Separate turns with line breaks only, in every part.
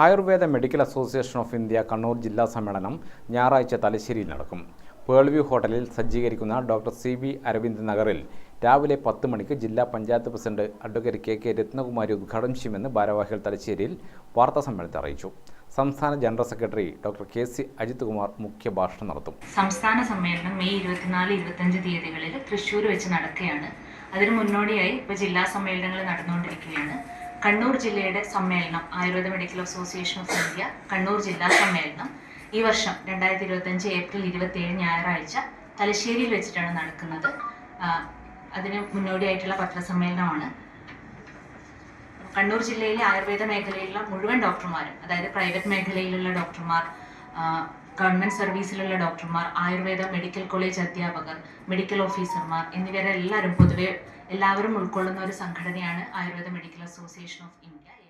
Ayurveda medical association of India Kannur ജില്ലാ സമ്മേളനം ഞായറാഴ്ച തലശ്ശേരിയിൽ നടക്കും. പേൾവ്യൂ ഹോട്ടലിൽ സജ്ജീകരിക്കുന്ന ഡോക്ടർ സി ബി അരവിന്ദ് നഗറിൽ രാവിലെ പത്ത് മണിക്ക് ജില്ലാ panchayat president advocate K K Ratnakumari ഉദ്ഘാടനം ചെയ്യുമെന്ന് ഭാരവാഹികൾ തലശ്ശേരിയിൽ വാർത്താ വാർത്താസമ്മേളനത്തിൽ അറിയിച്ചു. സംസ്ഥാന general secretary doctor K C Ajith Kumar മുഖ്യഭാഷണം നടത്തും.
സംസ്ഥാന സമ്മേളനം മെയ് ഇരുപത്തിനാല് ഇരുപത്തഞ്ച് തീയതികളിൽ തൃശ്ശൂർ വെച്ച് നടക്കുകയാണ്. അതിന് മുന്നോടിയായി ഇപ്പോൾ ജില്ലാ സമ്മേളനങ്ങൾ നടന്നുകൊണ്ടിരിക്കുകയാണ്. കണ്ണൂർ ജില്ലയുടെ സമ്മേളനം Ayurveda medical association of India Kannur ജില്ലാ സമ്മേളനം. ഈ വർഷം രണ്ടായിരത്തി ഇരുപത്തഞ്ച് ഏപ്രിൽ ഇരുപത്തിയേഴ് ഞായറാഴ്ച തലശ്ശേരിയിൽ വെച്ചിട്ടാണ് നടക്കുന്നത്. അതിന് മുന്നോടിയായിട്ടുള്ള പത്രസമ്മേളനമാണ്. കണ്ണൂർ ജില്ലയിലെ ആയുർവേദ മേഖലയിലുള്ള മുഴുവൻ ഡോക്ടർമാരും അതായത് പ്രൈവറ്റ് മേഖലയിലുള്ള ഡോക്ടർമാർ ഗവൺമെന്റ് സർവീസിലുള്ള ഡോക്ടർമാർ ആയുർവേദ മെഡിക്കൽ കോളേജ് അധ്യാപകർ മെഡിക്കൽ ഓഫീസർമാർ എന്നിവരെല്ലാവരും പൊതുവെ എല്ലാവരും ഉൾക്കൊള്ളുന്ന ഒരു സംഘടനയാണ് Ayurveda medical association of India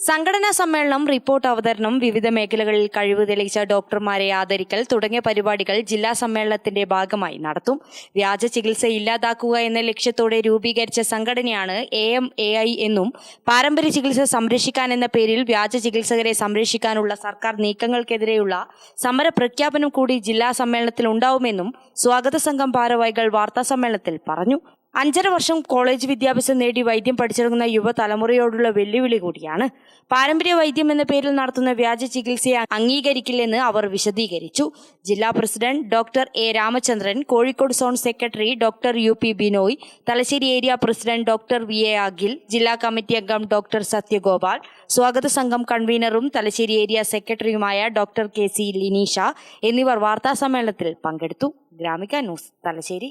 സംഘടനാ സമ്മേളനം റിപ്പോർട്ട് അവതരണം വിവിധ മേഖലകളിൽ കഴിവ് തെളിയിച്ച ഡോക്ടർമാരെ ആദരിക്കൽ തുടങ്ങിയ പരിപാടികൾ ജില്ലാ സമ്മേളനത്തിന്റെ ഭാഗമായി നടത്തും. വ്യാജ ചികിത്സ ഇല്ലാതാക്കുക എന്ന ലക്ഷ്യത്തോടെ രൂപീകരിച്ച സംഘടനയാണ് എ എം എ ഐ എന്നും പാരമ്പര്യ ചികിത്സ സംരക്ഷിക്കാൻ എന്ന പേരിൽ വ്യാജ ചികിത്സകരെ സംരക്ഷിക്കാനുള്ള സർക്കാർ നീക്കങ്ങൾക്കെതിരെയുള്ള സമര പ്രഖ്യാപനം കൂടി ജില്ലാ സമ്മേളനത്തിൽ ഉണ്ടാവുമെന്നും സ്വാഗത സംഘം ഭാരവാഹികൾ വാർത്താ സമ്മേളനത്തിൽ പറഞ്ഞു. അഞ്ചര വർഷം കോളേജ് വിദ്യാഭ്യാസം നേടി വൈദ്യം പഠിച്ചിറങ്ങുന്ന യുവതലമുറയോടുള്ള വെല്ലുവിളി കൂടിയാണ്. പാരമ്പര്യ വൈദ്യം എന്ന പേരിൽ നടത്തുന്ന വ്യാജ ചികിത്സയെ അംഗീകരിക്കില്ലെന്ന് അവർ വിശദീകരിച്ചു. ജില്ലാ president doctor A Ramachandran Kozhikode zone secretary doctor U P Binoy Thalassery area president doctor V A Akhil ജില്ലാ കമ്മിറ്റി അംഗം ഡോക്ടർ സത്യഗോപാൽ സ്വാഗത സംഘം കൺവീനറും തലശ്ശേരി ഏരിയ സെക്രട്ടറിയുമായ ഡോക്ടർ കെ സി ലിനീഷ എന്നിവർ വാർത്താസമ്മേളനത്തിൽ പങ്കെടുത്തു. ഗ്രാമിക ന്യൂസ് തലശ്ശേരി.